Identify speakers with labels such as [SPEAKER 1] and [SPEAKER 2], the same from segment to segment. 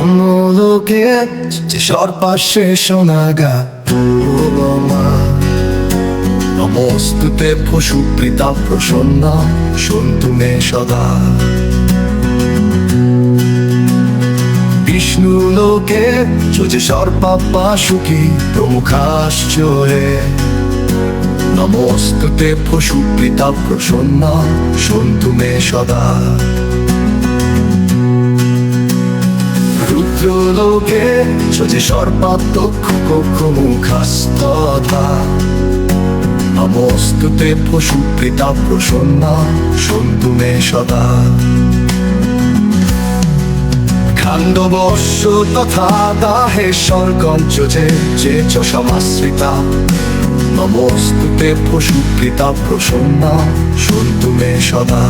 [SPEAKER 1] ব্রহ্মলোকে যে সর্পাশে শোনাগা মা নমস্তুতে পশু প্রীতা প্রসন্না সন্তু মে সদা। বিষ্ণু লোকে যে সর্পাপ্পা সুখী প্রমুখাশ্চয়ে নমস্তুতে পশু প্রীতা প্রসন্না সন্তু মে সদা। রুদ্রলোকে যে সর্বাত্মক কক্ষ মুখাস্তথা নমস্তুতে পশু প্রীতা প্রসন্না সন্তু মে সদা। খাণ্ডবর্ষ তথা দাহে স্বর্গঞ্চ যে যে চ সমাশ্রিতা। নমস্তুতে পশু প্রীতা প্রসন্না সন্তু মে সদা।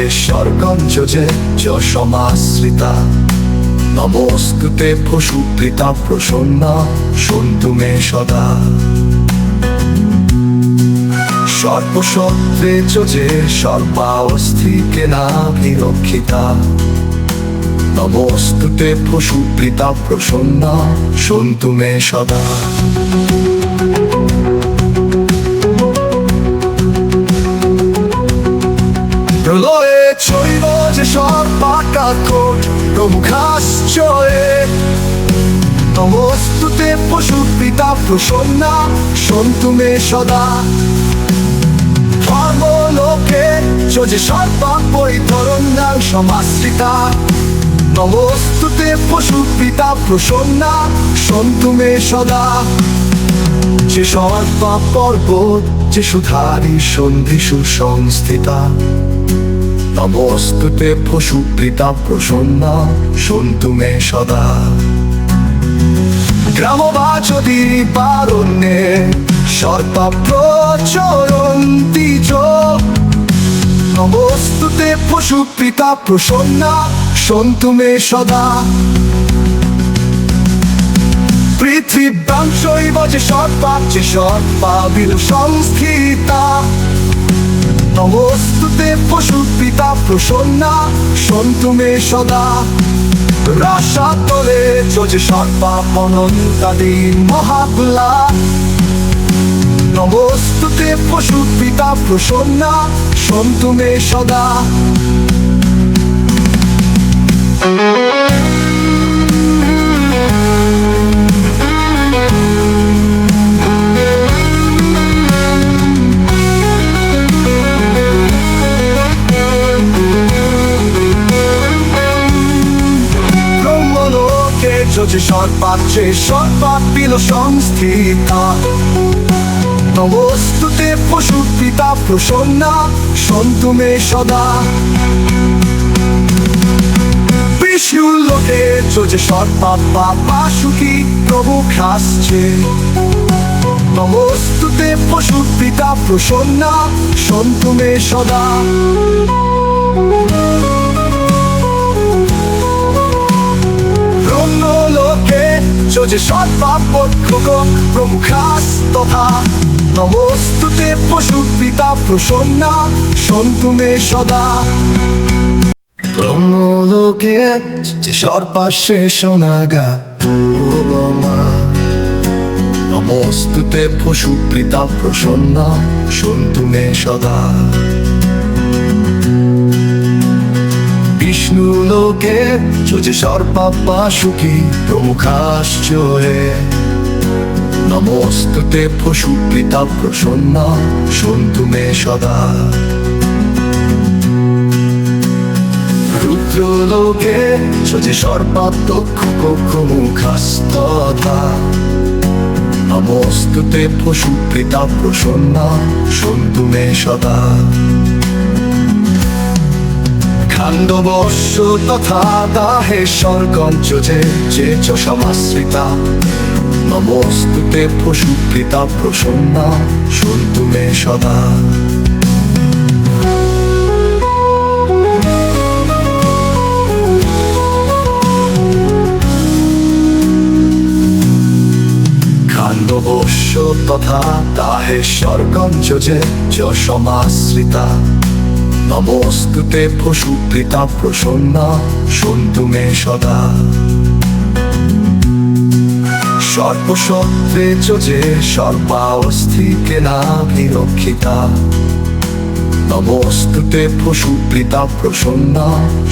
[SPEAKER 1] তাহে স্বর্গঞ্চ যে চ সমাশ্রিতা নমস্তুতে পশু প্রীতা প্রসন্না সন্তু মে সদা সর্বসত্রে চ না বিরক্ষিতা। নমস্তুতে পশু প্রীতা প্রসন্না সন্তু মে সদা। চৈব যে সর্বাকাকট প্রমুখাশ্চয়ে নমস্তুতে পশু পিতা প্রসন্না সন্তু মে সদা। ধর্মলোকে যে সর্বা পরিধরণাং সমাশ্রিতা। নমস্তুতে পশু পিতা প্রসন্না সন্তু মে সদা। যে সর্বা পর্বত যে সুধারি সন্ধি সুসংস্থিতা নমস্তুতে পশু প্রীতা প্রসন্না সন্তু মে সদা। গ্রামবাচদি পারণ্যে সর্পা প্রচরন্তি চ নমস্তুতে পশু প্রীতা প্রসন্না সন্তু মে সদা। পৃথিব্যাং শৈব যে সর্পা যে সর্পা বিল সংস্থিতা। নমস্তুতে পশু পিতা প্রসন্না, সন্তুমে সদা। সদা তোলে যে সর্বা অনন্তাদি মহাবলা। নমস্তুতে পশু পিতা প্রসন্না, সন্তুমে সদা। যে সর্বাচ্ছে সর্বা বিল সংস্থিতা। নমস্তুতে পশু পিতা, প্রসন্না, সন্তুমে সদা। বিষ্ণু লোকে যে সর্বা বাবা সুখী প্রভু খাসছে? নমস্তুতে পশু পিতা, প্রসন্না সন্তু মে সদা। যে প্রমুখাস তথা নমস্তুতে পশু পিতা প্রসন্না সন্তু মে সদা। ব্রহ্মলোকে যে সর্পাশে শোনাগা মা নমস্তুতে পশু পিতা প্রসন্না সন্তু মে সদা বিষ্ণু লোকে যে সর্বাপ্পা সুখী প্রমুখাশ্চয়ে নমস্তুতে পশু পিতা প্রসন্না, সন্তু মে সদা। রুদ্রলোকে যে সর্বাত্মক কক্ষ মুখাস্তথা নমস্তুতে পশু পিতা প্রসন্না, সন্তু মে সদা। খাণ্ডবর্ষ তথা দাহে স্বর্গঞ্চ যে যে চ সমাশ্রিতা। নমস্তুতে পশু পিতা প্রসন্না সন্তু মে সদা। বিশ্ব তথা দাহেশ্বর গঞ্জ যে যশমাশ্রিতা নমস্তুতে পশুপ্রীতা প্রসন্না, সন্তু মে সদা। সর্বসত্রে যে সর্বাবস্থিকে না বিরক্ষিতা নমস্তুতে পশুপ্রীতা প্রসন্না,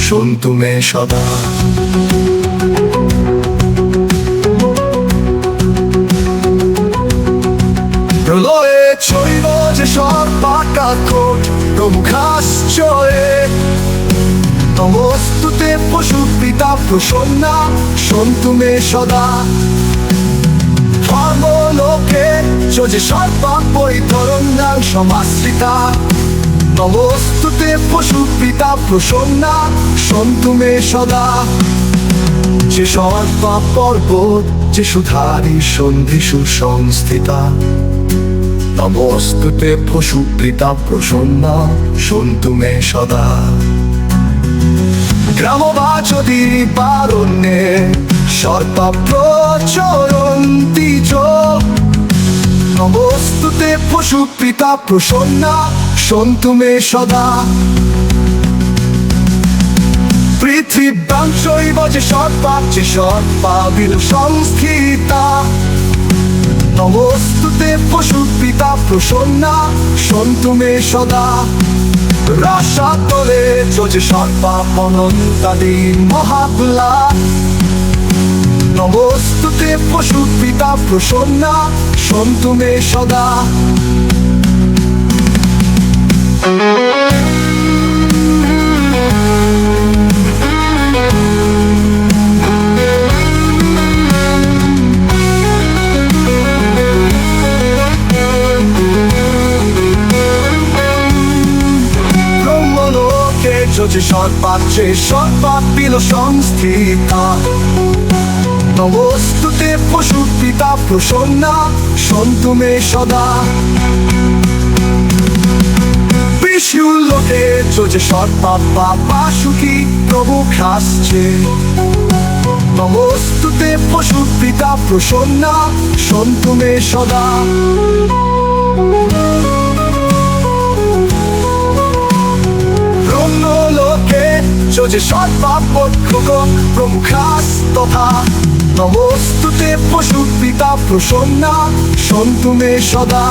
[SPEAKER 1] সন্তু মে সদা। প্রলয়ে ছইব যে সর্বাকাকট প্রমুখাশ্চয়ে নমস্তুতে পশুপ্রীতা প্রসন্না সন্তু মে সদা। ধর্মলোকে যে সর্বা পরিধরণাং সমাশ্রিতা। নমস্তুতে পশুপ্রীতা প্রসন্না সন্তু মে সদা। যে সর্বা পর্বত, যে সুধারি সন্ধি সুসংস্থিতা নমস্তুতে পশুপ্রীতা প্রসন্না সন্তু মে সদা। গ্রামবাচদি বারণ্যে সর্বা প্রচরন্তি নমস্তুতে পশুপ্রীতা প্রসন্না সন্তু মে সদা। পৃথিব্যাং শৈব যে সর্বা যে সর্বা বিল সংস্থিতা পশু পিতা প্রসন্না, সন্তুমে সদা। রসাতলে চোজে সর্বা অনন্তাদি মহাবলা নমস্তুতে পশুপিতা প্রসন্না, সন্তুমে সদা। যে সর্বাচ্ছে সর্বা বিল সংস্থিতা। নমস্তুতে পশুপিতা প্রসন্না সন্তু মে সদা বিষ্ণুলোকে যে সর্বা পাপা সুখী, প্রভু খাসছে। নমস্তুতে পশুপিতা প্রসন্না সন্তু মে সদা। তথা নমস্তুতে পশু পিতা প্রসন্না সন্তুমে সদা।